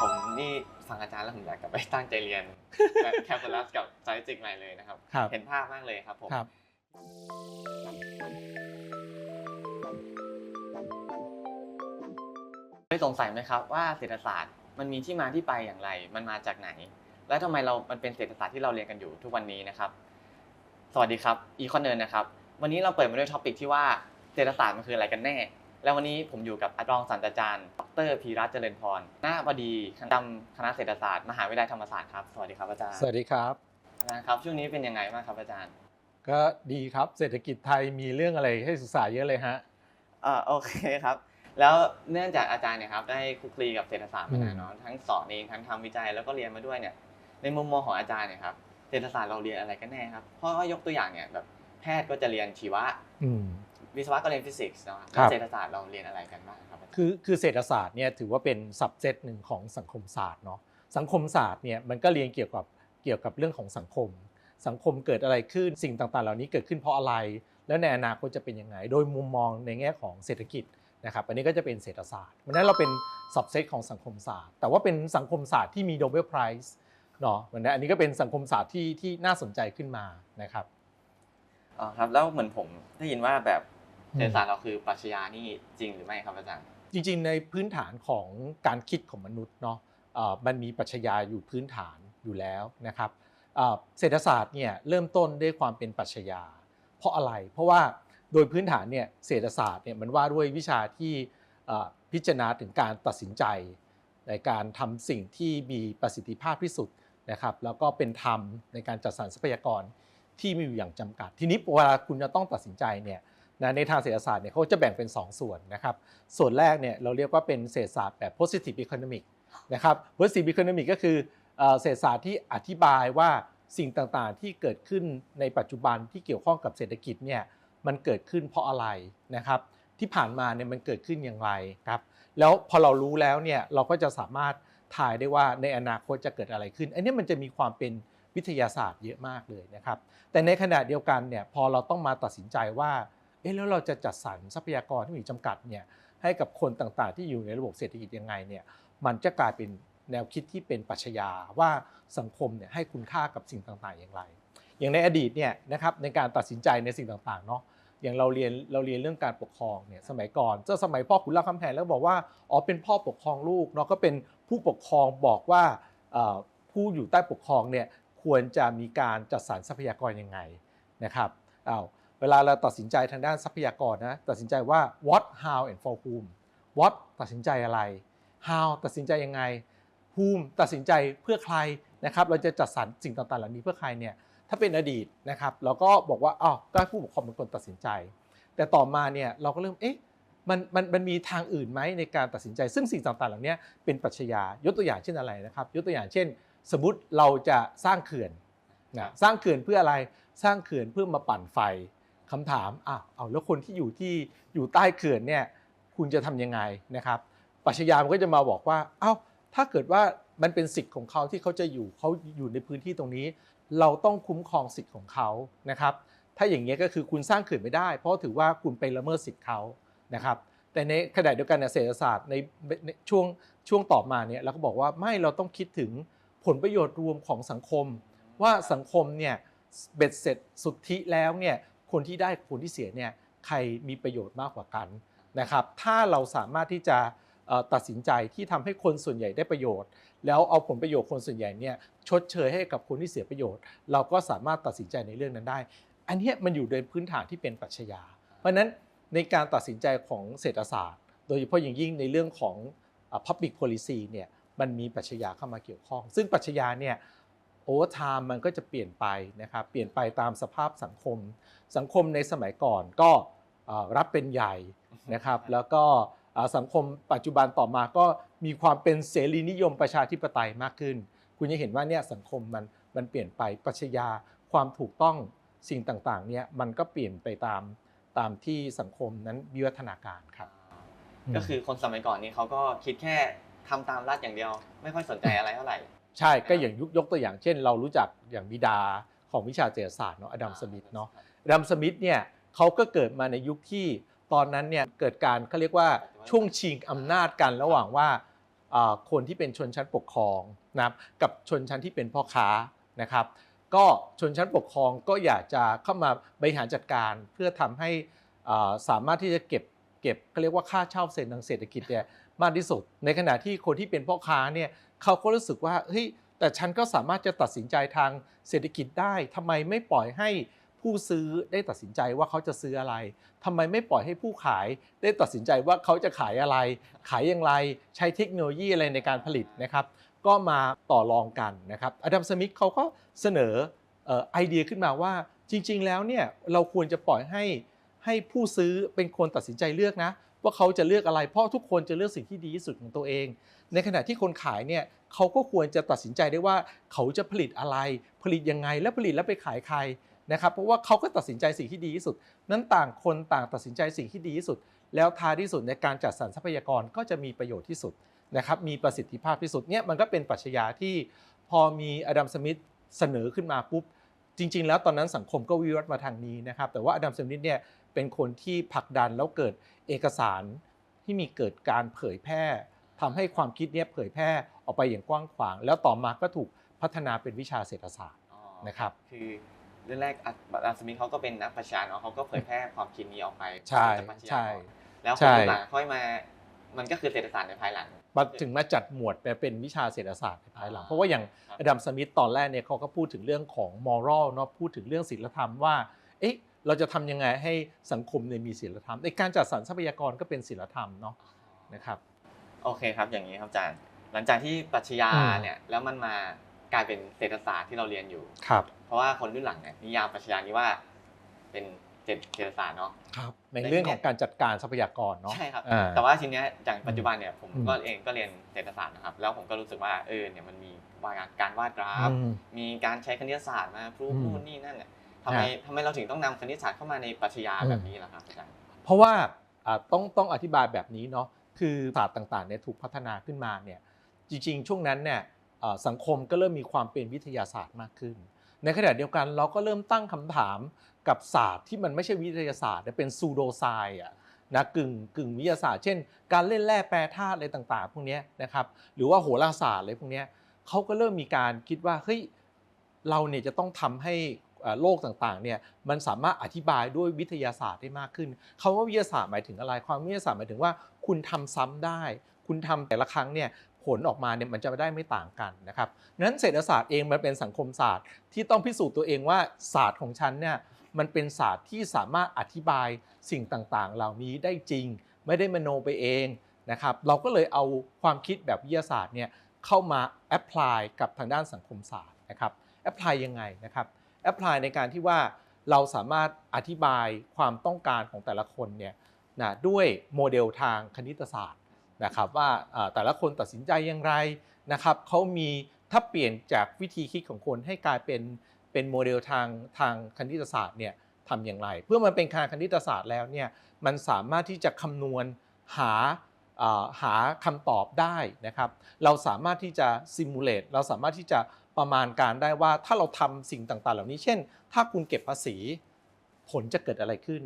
ผมนี่ฟังอาจารย์แล้วผมอยากกลับไปตั้งใจเรียนแคลคูลัสกับไซจิกใหม่เลยนะครับครับเห็นภาพมากเลยครับผมครับเคยสงสัยไหมครับว่าเศรษฐศาสตร์มันมีที่มาที่ไปอย่างไร มันมาจากไหน และทำไมเรา มันเป็นเศรษฐศาสตร์ที่เราเรียนกันอยู่ทุกวันนี้นะครับ สวัสดีครับ อีคอนเนิร์นะครับ วันนี้เราเปิดมาด้วยท็อปิกที่ว่าเศรษฐศาสตร์มันคืออะไรกันแน่ แล้ววันนี้ผมอยู่กับอาจารย์ศาสตราจารย์ ดรพีรัตน์เจริญพรหน้าบดีคณะคณะเศรษฐศาสตร์ มหาวิทยาลัยธรรมศาสตร์ครับ สวัสดีครับอาจารย์ สวัสดีครับอาจารย์ครับ ช่วงนี้เป็นยังไงบ้างครับอาจารย์ ก็ดีครับ เศรษฐกิจไทยมีเรื่องอะไรให้ศึกษาเยอะเลยฮะอ่าโอเคครับ แล้วเนื่องจากอาจารย์เนี่ยครับได้คลุกคลีกับเศรษฐศาสตร์มานานเนาะ ทั้งสอนเองทั้งทำวิจัยแล้วก็เรียนมาด้วยเนี่ย ในมุมมองของอาจารย์เนี่ยครับ เศรษฐศาสตร์เราเรียนอะไรกันแน่ครับ เพราะว่ายกตัวอย่างเนี่ยแบบแพทย์ก็จะเรียนชีวะอืม วิศวะก็เรียนฟิสิกส์เนาะครับเศรษฐศาสตร์เราเรียนอะไรกันบ้างครับอาจารย์คือคือเศรษฐศาสตร์เนี่ยถือว่าเป็นสับเซตหนึ่งของสังคมศาสตร์เนาะสังคมศาสตร์เนี่ยมันก็เรียนเกี่ยวกับเกี่ยวกับเรื่องของสังคม สังคมเกิดอะไรขึ้นสิ่งต่างๆ เหล่านี้เกิดขึ้นเพราะอะไร แล้วในอนาคตจะเป็นยังไง โดยมุมมองในแง่ของเศรษฐกิจนะครับอันนี้ก็จะเป็นเศรษฐศาสตร์เพราะฉะนั้นเราเป็นสับเซตของสังคมศาสตร์ แต่ว่าเป็นสังคมศาสตร์ที่มีโนเบลไพรส์เนาะเหมือนอันนี้ก็เป็นสังคมศาสตร์ที่ที่น่าสนใจขึ้นมานะครับอ๋อครับแล้วเหมือนผมได้ยินว่าแบบอืม เศรษฐศาสตร์เราคือปรัชญานี่จริงหรือไม่ครับอาจารย์ จริงๆ ในพื้นฐานของการคิดของมนุษย์เนาะเอ่อมันมีปรัชญาอยู่พื้นฐานอยู่แล้วนะครับเอ่อเศรษฐศาสตร์เนี่ยเริ่มต้นด้วยความเป็นปรัชญา เพราะอะไร เพราะว่าโดยพื้นฐานเนี่ยเศรษฐศาสตร์เนี่ยมันว่าด้วยวิชาที่เอ่อพิจารณาถึงการตัดสินใจ ในการทำสิ่งที่มีประสิทธิภาพที่สุดนะครับ แล้วก็เป็นธรรมในการจัดสรรทรัพยากรที่มีอยู่อย่างจำกัด ทีนี้เวลาคุณจะต้องตัดสินใจเนี่ย นะในทางเศรษฐศาสตร์เนี่ยเขาจะแบ่งเป็น 2 ส่วนนะครับ ส่วนแรกเนี่ยเราเรียกว่าเป็นเศรษฐศาสตร์แบบ positive economic นะครับ positive economic ก็คือเศรษฐศาสตร์ที่อธิบายว่าสิ่งต่างๆ ที่เกิดขึ้นในปัจจุบันที่เกี่ยวข้องกับเศรษฐกิจเนี่ยมันเกิดขึ้นเพราะอะไรนะครับที่ผ่านมาเนี่ยมันเกิดขึ้นอย่างไรครับแล้วพอเรารู้แล้วเนี่ยเราก็จะสามารถทายได้ว่าในอนาคตจะเกิดอะไรขึ้น อันนี้มันจะมีความเป็นวิทยาศาสตร์เยอะมากเลยนะครับ แต่ในขณะเดียวกันเนี่ยพอเราต้องมาตัดสินใจว่า เอ๊ะแล้วเราจะจัดสรรทรัพยากรที่มีจำกัดเนี่ยให้กับคนต่างๆ ที่อยู่ในระบบเศรษฐกิจยังไงเนี่ยมันจะกลายเป็นแนวคิดที่เป็นปรัชญาว่าสังคมเนี่ยให้คุณค่ากับสิ่งต่างๆ อย่างไร อย่างในอดีตเนี่ยนะครับในการตัดสินใจในสิ่งต่างๆเนาะอย่างเราเรียนเราเรียนเรื่องการปกครองเนี่ยสมัยก่อนเจ้าสมัยพ่อขุนรามคำแหงแล้วบอกว่าอ๋อเป็นพ่อปกครองลูกเนาะก็เป็นผู้ปกครองบอกว่าผู้อยู่ใต้ปกครองเนี่ยควรจะมีการจัดสรรทรัพยากรยังไงนะครับอ้าว เวลาเราตัดสินใจทางด้านทรัพยากรนะตัดสินใจว่า what how and for whom what ตัดสินใจอะไร how ตัดสินใจยังไง whom ตัดสินใจเพื่อใครนะครับเราจะจัดสรรสิ่งต่างๆ เหล่านี้เพื่อใครเนี่ยถ้าเป็นอดีตนะครับเราก็บอกว่าอ้าวก็ให้ผู้ปกครองเป็นคนตัดสินใจ แต่ต่อมาเนี่ยเราก็เริ่มเอ๊ะมันมันมันมีทางอื่นไหมในการตัดสินใจ ซึ่งสิ่งต่างๆ เหล่านี้เป็นปรัชญายกตัวอย่างเช่นอะไรนะครับ ยกตัวอย่างเช่น สมมติเราจะสร้างเขื่อนนะสร้างเขื่อนเพื่ออะไรสร้างเขื่อนเพื่อมาปั่นไฟ คำถามอ้าวเอาแล้วคนที่อยู่ที่อยู่ใต้เขื่อนเนี่ยคุณจะทำยังไงนะครับปรัชญามันก็จะมาบอกว่าเอ้าถ้าเกิดว่ามันเป็นสิทธิ์ของเขาที่เขาจะอยู่เขาอยู่ในพื้นที่ตรงนี้ เราต้องคุ้มครองสิทธิ์ของเขานะครับ ถ้าอย่างนี้ยก็คือคุณสร้างเขื่อนไม่ได้ เพราะถือว่าคุณไปละเมิดสิทธิ์เขานะครับ แต่ในขณะเดียวกันเนี่ยเศรษฐศาสตร์ในช่วงช่วงต่อมาเนี่ยเราก็บอกว่าไม่เราต้องคิดถึงผลประโยชน์รวมของสังคม ว่าสังคมเนี่ยเบ็ดเสร็จสุทธิแล้วเนี่ย คนที่ได้คนที่เสียเนี่ยใครมีประโยชน์มากกว่ากันนะครับ ถ้าเราสามารถที่จะตัดสินใจที่ทำให้คนส่วนใหญ่ได้ประโยชน์ แล้วเอาผลประโยชน์คนส่วนใหญ่เนี่ยชดเชยให้กับคนที่เสียประโยชน์ เราก็สามารถตัดสินใจในเรื่องนั้นได้ อันนี้มันอยู่ในพื้นฐานที่เป็นปรัชญา เพราะฉะนั้นในการตัดสินใจของเศรษฐศาสตร์ โดยเฉพาะอย่างยิ่งในเรื่องของ public policy เนี่ยมันมีปรัชญาเข้ามาเกี่ยวข้อง ซึ่งปรัชญาเนี่ย โอเวอร์ไทม์มันก็จะเปลี่ยนไปนะครับเปลี่ยนไปตามสภาพสังคม สังคมในสมัยก่อนก็อ่ารับเป็นใหญ่นะครับแล้วก็อ่าสังคมปัจจุบันต่อมาก็มีความเป็นเสรีนิยมประชาธิปไตยมากขึ้น คุณจะเห็นว่าเนี่ยสังคมมันมันเปลี่ยนไปปรัชญาความถูกต้องสิ่งต่างๆเนี่ยมันก็เปลี่ยนไปตามตามที่สังคมนั้นวิวัฒนาการครับก็คือคนสมัยก่อนนี้เขาก็คิดแค่ทำตามรัฐอย่างเดียว ไม่ค่อยสนใจอะไรเท่าไหร่ ใช่ก็อย่างยกยกตัวอย่างเช่น เรารู้จักอย่างบิดาของวิชาเศรษฐศาสตร์เนาะอดัมสมิธเนาะอดัมสมิธเนี่ยเขาก็เกิดมาในยุคที่ตอนนั้นเนี่ยเกิดการเขาเรียกว่าช่วงชิงอำนาจกันระหว่างว่าอ่าคนที่เป็นชนชั้นปกครองนะครับกับชนชั้นที่เป็นพ่อค้านะครับ ก็ชนชั้นปกครองก็อยากจะเข้ามาบริหารจัดการเพื่อทำให้อ่าสามารถที่จะเก็บเก็บเขาเรียกว่าค่าเช่าเซ็นทางเศรษฐกิจเนี่ยมากที่สุด ในขณะที่คนที่เป็นพ่อค้าเนี่ย เขาก็รู้สึกว่าเฮ้ยแต่ฉันก็สามารถจะตัดสินใจทางเศรษฐกิจได้ทำไมไม่ปล่อยให้ผู้ซื้อได้ตัดสินใจว่าเขาจะซื้ออะไรทำไมไม่ปล่อยให้ผู้ขายได้ตัดสินใจว่าเขาจะขายอะไร ขายอย่างไร ใช้เทคโนโลยีอะไรในการผลิตนะครับ ก็มาต่อรองกันนะครับ อดัม สมิธเขาก็เสนออไอเดียขึ้นมาว่า จริง ๆ แล้วเนี่ยเราควรจะปล่อยให้ให้ผู้ซื้อเป็นคนตัดสินใจเลือกนะ ว่าเขาจะเลือกอะไร เพราะทุกคนจะเลือกสิ่งที่ดีที่สุดของตัวเอง ในขณะที่คนขายเนี่ยเขาก็ควรจะตัดสินใจได้ว่าเขาจะผลิตอะไร ผลิตยังไงและผลิตแล้วไปขายใครนะครับเพราะว่าเขาก็ตัดสินใจสิ่งที่ดีที่สุด นั้นต่างคนต่างตัดสินใจสิ่งที่ดีที่สุด แล้วท้ายที่สุดในการจัดสรรทรัพยากรก็จะมีประโยชน์ที่สุดนะครับมีประสิทธิภาพที่สุดเนี่ยมันก็เป็นปรัชญาที่พอมีอดัมสมิธเสนอขึ้นมาปุ๊บจริง ๆ แล้วตอนนั้นสังคมก็วิวัฒน์มาทางนี้นะครับแต่ว่าอดัมสมิธเนี่ยเป็นคนที่ผลักดันแล้วเกิดเอกสารที่มีเกิดการเผยแพร่ ทำให้ความคิดเนี่ยเผยแพร่ออกไปอย่างกว้างขวาง แล้วต่อมาก็ถูกพัฒนาเป็นวิชาเศรษฐศาสตร์อ๋อนะครับคือเรื่องแรกอะบัตอัสมิธเขาก็เป็นนักปรัชญาเนาะเขาก็เผยแพร่ความคิดนี้ออกไปใช่จากปรัชญาใช่ก่อนแล้วคใช่นรุ่นหลังค่อยมามันก็คือเศรษฐศาสตร์ในภายหลังมาถึงมาจัดหมวดไปเป็นวิชาเศรษฐศาสตร์ในภายหลังอ่าเพราะว่าอย่างครับอดัมสมิธตอนแรกเนี่ยเขาก็พูดถึงเรื่องของมอรัลเนาะพูดถึงเรื่องศีลธรรมว่าเอ๊ะเราจะทำยังไงให้สังคมเนี่ยมีศีลธรรมในการจัดสรรทรัพยากรก็เป็นศีลธรรมเนาะนะครับ โอเคครับอย่างนี้ครับอาจารย์ หลังจากที่ปรัชญาอืมเนี่ยแล้วมันมากลายเป็นเศรษฐศาสตร์ที่เราเรียนอยู่ครับ เพราะว่าคนรุ่นหลังเนี่ยนิยามปรัชญานี้ว่าเป็นเศรษเศรษฐศาสตร์เนาะครับในเรื่องของการจัดการทรัพยากรเนาะใช่ครับอ่าแต่ว่าทีเนี้ยอย่างปัจจุบันเนี่ยผมอืมก็เองก็เรียนเศรษฐศาสตร์นะครับแล้วผมก็รู้สึกว่าเออเนี่ยมันมีวาการวาดกราฟอืมมีการใช้คณิตศาสตร์มาพรูฟอืมนู่นนี่นั่นเนี่ยทำไมฮะทำไมเราถึงต้องนำคณิตศาสตร์เข้ามาในปรัชญาอืมแบบนี้ล่ะครับอาจารย์เพราะว่าอ่าต้องต้องอธิบายแบบนี้เนาะ คือศาสตร์ต่างๆเนี่ยถูกพัฒนาขึ้นมาเนี่ยจริงๆ ช่วงนั้นเนี่ยสังคมก็เริ่มมีความเป็นวิทยาศาสตร์มากขึ้น ในขณะเดียวกันเราก็เริ่มตั้งคำถามกับศาสตร์ที่มันไม่ใช่วิทยาศาสตร์แต่เป็นซูโดไซอะนะกึ่งกึ่งวิทยาศาสตร์ เช่น การเล่นแร่แปรธาตุอะไรต่างๆ พวกนี้นะครับหรือว่าโหราศาสตร์อะไรพวกนี้เขาก็เริ่มมีการคิดว่าเฮ้ยเราเนี่ยจะต้องทำให้ โลกต่างๆเนี่ยมันสามารถอธิบายด้วยวิทยาศาสตร์ได้มากขึ้นคำว่าวิทยาศาสตร์หมายถึงอะไร ความวิทยาศาสตร์หมายถึงว่าคุณทำซ้ำได้ คุณทำแต่ละครั้งเนี่ยผลออกมาเนี่ยมันจะได้ไม่ต่างกันนะครับนั้นเศรษฐศาสตร์เองมันเป็นสังคมศาสตร์ ที่ต้องพิสูจน์ตัวเองว่าศาสตร์ของฉันเนี่ยมันเป็นศาสตร์ที่สามารถอธิบายสิ่งต่างๆ เหล่านี้ได้จริง ไม่ได้มโนไปเองนะครับ เราก็เลยเอาความคิดแบบวิทยาศาสตร์เนี่ยเข้ามาแอพพลายกับทางด้านสังคมศาสตร์นะครับแอพพลายยังไงนะครับ แอพพลายในการที่ว่าเราสามารถอธิบายความต้องการของแต่ละคนเนี่ยนะด้วยโมเดลทางคณิตศาสตร์นะครับว่าแต่ละคนตัดสินใจอย่างไรนะครับเขามีถ้าเปลี่ยนจากวิธีคิดของคนให้กลายเป็นเป็นโมเดลทางทางคณิตศาสตร์เนี่ยทำอย่างไร เพื่อมันเป็นทางคณิตศาสตร์แล้วเนี่ยมันสามารถที่จะคำนวณหาหาคำตอบได้นะครับ เราสามารถที่จะซิมูเลตเราสามารถที่จะ ประมาณการได้ว่าถ้าเราทำสิ่งต่างๆ เหล่านี้ เช่น ถ้าคุณเก็บภาษี ผลจะเกิดอะไรขึ้น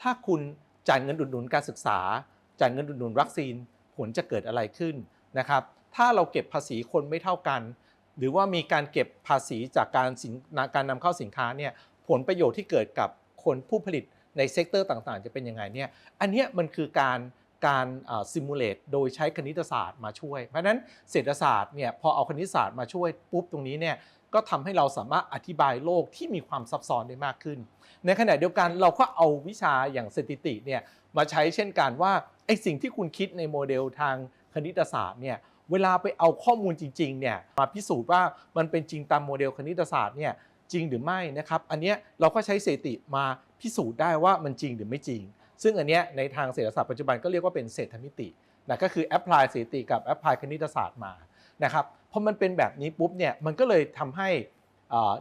ถ้าคุณจ่ายเงินอุดหนุนการศึกษา จ่ายเงินอุดหนุนวัคซีน ผลจะเกิดอะไรขึ้นนะครับ ถ้าเราเก็บภาษีคนไม่เท่ากัน หรือว่ามีการเก็บภาษีจากการสินการนำเข้าสินค้าเนี่ยผลประโยชน์ที่เกิดกับคนผู้ผลิตในเซกเตอร์ต่างๆ จะเป็นยังไงเนี่ย อันนี้มันคือการ การซิมูเลตโดยใช้คณิตศาสตร์มาช่วย เพราะฉะนั้นเศรษฐศาสตร์เนี่ยพอเอาคณิตศาสตร์มาช่วยปุ๊บตรงนี้เนี่ยก็ทำให้เราสามารถอธิบายโลกที่มีความซับซ้อนได้มากขึ้น ในขณะเดียวกันเราก็เอาวิชาอย่างสถิติเนี่ยมาใช้เช่นกันว่าไอสิ่งที่คุณคิดในโมเดลทางคณิตศาสตร์เนี่ยเวลาไปเอาข้อมูลจริงๆเนี่ยมาพิสูจน์ว่ามันเป็นจริงตามโมเดลคณิตศาสตร์เนี่ยจริงหรือไม่นะครับ อันนี้เราก็ใช้สถิติมาพิสูจน์ได้ว่ามันจริงหรือไม่จริง ซึ่งอันเนี้ยในทางเศรษฐศาสตร์ปัจจุบันก็เรียกว่าเป็นเศรษฐมิตินะก็คือแอพพลายสถิติกับแอพพลายคณิตศาสตร์มานะครับพอมันเป็นแบบนี้ปุ๊บเนี่ยมันก็เลยทำให้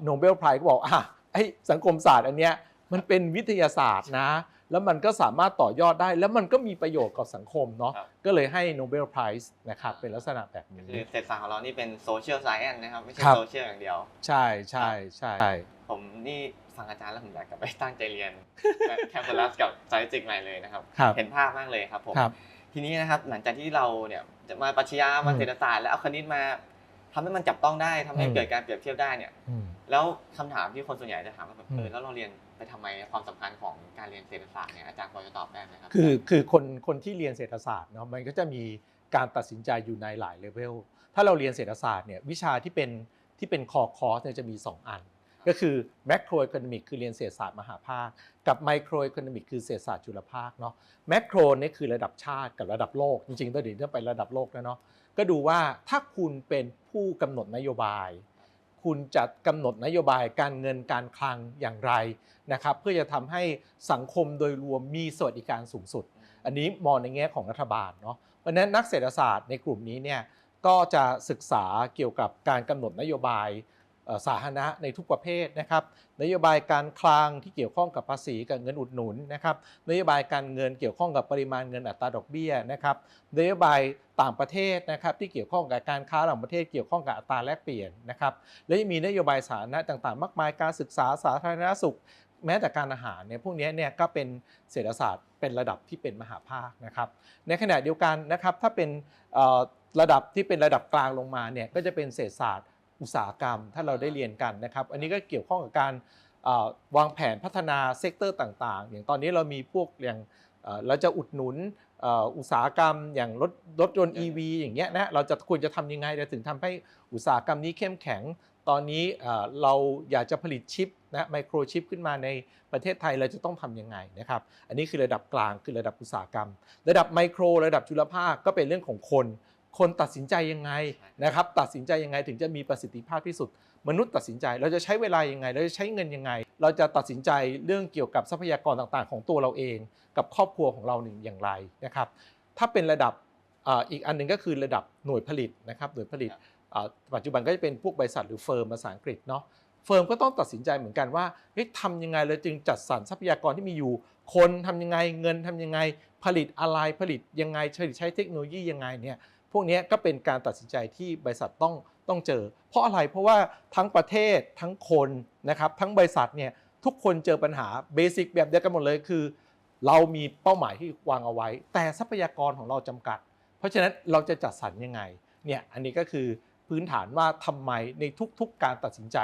โนเบลไพรส์ก็บอกอะไอ้สังคมศาสตร์อันเนี้ยมันเป็นวิทยาศาสตร์นะ แล้วมันก็สามารถต่อยอดได้ แล้วมันก็มีประโยชน์กับสังคมเนาะครับ ก็เลยให้โนเบลไพรส์นะครับเป็นลักษณะแบบนี้ คือเศรษฐศาสตร์ของเรานี่เป็นโซเชียลไซเอนนะครับ ไม่ใช่ครับ โซเชียลอย่างเดียว ใช่ใช่ใช่ใช่ผมนี่ฟังอาจารย์แล้วผมอยากกลับไปตั้งใจเรียน แคลคูลัสกับสถิติใหม่เลยนะครับ ครับเห็นภาพมากเลยครับผม ครับ ทีนี้นะครับหลังจากที่เราเนี่ยจะมาปรัชญามาอืมเศรษฐศาสตร์แล้วเอาคณิตมาทำให้มันจับต้องได้ทำให้อืม เกิดการเปรียบเทียบได้เนี่ย อืม แล้วคำถามที่คนส่วนใหญ่จะถามก็แบบอืมเออแล้วเราเรียน ไปทำไมความสำคัญของการเรียนเศรษฐศาสตร์เนี่ยอาจารย์พอจะตอบได้ไหมครับคือคือคนคนที่เรียนเศรษฐศาสตร์เนาะมันก็จะมีการตัดสินใจอยู่ในหลายเลเวลถ้าเราเรียนเศรษฐศาสตร์เนี่ยวิชาที่เป็นที่เป็นคอคอร์สเนี่ยจะมี 2 อัน ก็คือ macro economic คือเรียนเศรษฐศาสตร์มหาภาค กับ micro economic คือเศรษฐศาสตร์จุลภาคเนาะ macro เนี่ยคือระดับชาติกับระดับโลก จริงๆตองเดี๋ยวนี้ไประดับโลกแล้วเนาะก็ดูว่าถ้าคุณเป็นผู้กำหนดนโยบาย คุณจะกำหนดนโยบายการเงินการคลังอย่างไรนะครับเพื่อจะทำให้สังคมโดยรวมมีสวัสดิการสูงสุด อันนี้มองในแง่ของรัฐบาลเนาะเพราะฉะนั้นนักเศรษฐศาสตร์ในกลุ่มนี้เนี่ยก็จะศึกษาเกี่ยวกับการกำหนดนโยบายเอ่อ สาธารณะในทุกประเภทนะครับ นโยบายการคลังที่เกี่ยวข้องกับภาษีกับเงินอุดหนุนนะครับ นโยบายการเงินเกี่ยวข้องกับปริมาณเงินอัตราดอกเบี้ยนะครับ นโยบายต่างประเทศนะครับที่เกี่ยวข้องกับการค้าระหว่างประเทศเกี่ยวข้องกับอัตราแลกเปลี่ยนนะครับ และยังมีนโยบายสาธารณะต่างๆ มากมายการศึกษาสาธารณสุข แม้แต่การอาหารเนี่ยพวกนี้เนี่ยก็เป็นเศรษฐศาสตร์เป็นระดับที่เป็นมหาภาคนะครับ ในขณะเดียวกันนะครับถ้าเป็นระดับที่เป็นระดับกลางลงมาเนี่ยก็จะเป็นเศรษฐศาสตร์ อุตสาหกรรม ถ้าเราได้เรียนกันนะครับ อันนี้ก็เกี่ยวข้องกับการวางแผนพัฒนาเซกเตอร์ต่างๆ อย่างตอนนี้เรามีพวกอย่างเราจะอุดหนุนอุตสาหกรรมอย่างรถรถยนต์ EV อย่างเงี้ยนะเราจะควรจะทำยังไงถึงทำให้อุตสาหกรรมนี้เข้มแข็ง ตอนนี้เราอยากจะผลิตชิปนะไมโครชิปขึ้นมาในประเทศไทยเราจะต้องทำยังไงนะครับอันนี้คือระดับกลางคือระดับอุตสาหกรรม ระดับไมโคร ระดับจุลภาคก็เป็นเรื่องของคน คนตัดสินใจยังไงนะครับตัดสินใจยังไงถึงจะมีประสิทธิภาพที่สุด มนุษย์ตัดสินใจเราจะใช้เวลายังไง เราจะใช้เงินยังไง เราจะตัดสินใจเรื่องเกี่ยวกับทรัพยากรต่างๆ ของตัวเราเอง กับครอบครัวของเราหนึ่งอย่างไรนะครับถ้าเป็นระดับอ่าอีกอันหนึ่งก็คือระดับหน่วยผลิตนะครับหน่วยผลิตอ่าปัจจุบันก็จะเป็นพวกบริษัทหรือเฟิร์มภาษาอังกฤษเนาะเฟิร์มก็ต้องตัดสินใจเหมือนกันว่าเฮ้ยทำยังไงเราจึงจัดสรรทรัพยากรที่มีอยู่ คนทำยังไงเงินทำยังไงผลิตอะไรผลิตยังไงผลิตใช้เทคโนโลยียังไงเนี่ย พวกนี้ก็เป็นการตัดสินใจที่บริษัทต้องต้องเจอ เพราะอะไรเพราะว่าทั้งประเทศทั้งคนนะครับทั้งบริษัทเนี่ยทุกคนเจอปัญหาเบสิกแบบเดียวกันหมดเลยคือ เรามีเป้าหมายที่วางเอาไว้ แต่ทรัพยากรของเราจำกัด เพราะฉะนั้นเราจะจัดสรรยังไงเนี่ยอันนี้ก็คือพื้นฐานว่าทำไมในทุกๆการตัดสินใจ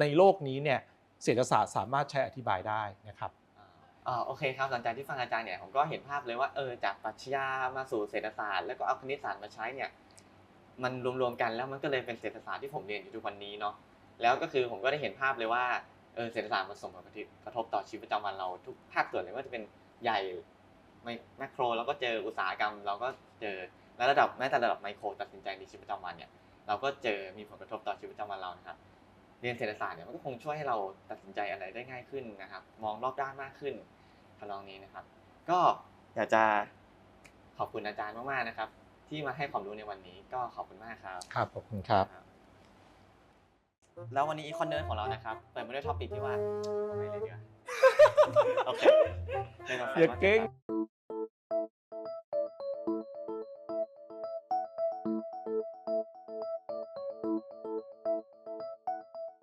ในโลกนี้เนี่ยเศรษฐศาสตร์สามารถใช้อธิบายได้นะครับ อ่าโอเคครับหลังจากที่ฟังอาจารย์เนี่ยผมก็เห็นภาพเลยว่าเออจากปรัชญามาสู่เศรษฐศาสตร์แล้วก็เอาคณิตศาสตร์มาใช้เนี่ยมันรวมๆกันแล้วมันก็เลยเป็นเศรษฐศาสตร์ที่ผมเรียนอยู่ทุกวันนี้เนาะแล้วก็คือผมก็ได้เห็นภาพเลยว่าเออเศรษฐศาสตร์มันส่งผลกระทบต่อชีวิตประจำวันเราทุกภาคส่วนเลยว่าจะเป็นใหญ่ไม่แมโครเราก็เจออุตสาหกรรม เราก็เจอและระดับแม้แต่ระดับไมโครตัดสินใจในชีวิตประจำวันเนี่ยเราก็เจอมีผลกระทบต่อชีวิตประจำวันเรานะครับเรียนเศรษฐศาสตร์เนี่ยมันก็คงช่วยให้เราตัดสินใจอะไรได้ง่ายขึ้นนะครับ มองรอบด้านมากขึ้น ทำนองนี้นะครับ ก็อยากจะขอบคุณอาจารย์มากๆนะครับ ที่มาให้ความรู้ในวันนี้ก็ขอบคุณมากครับ ครับขอบคุณครับ แล้ววันนี้อีคอนเนอร์ของเรานะครับเปิดมาด้วยท็อปิกที่ว่าเอาไม่เลยเดียวาโอเคอย่าเก่ง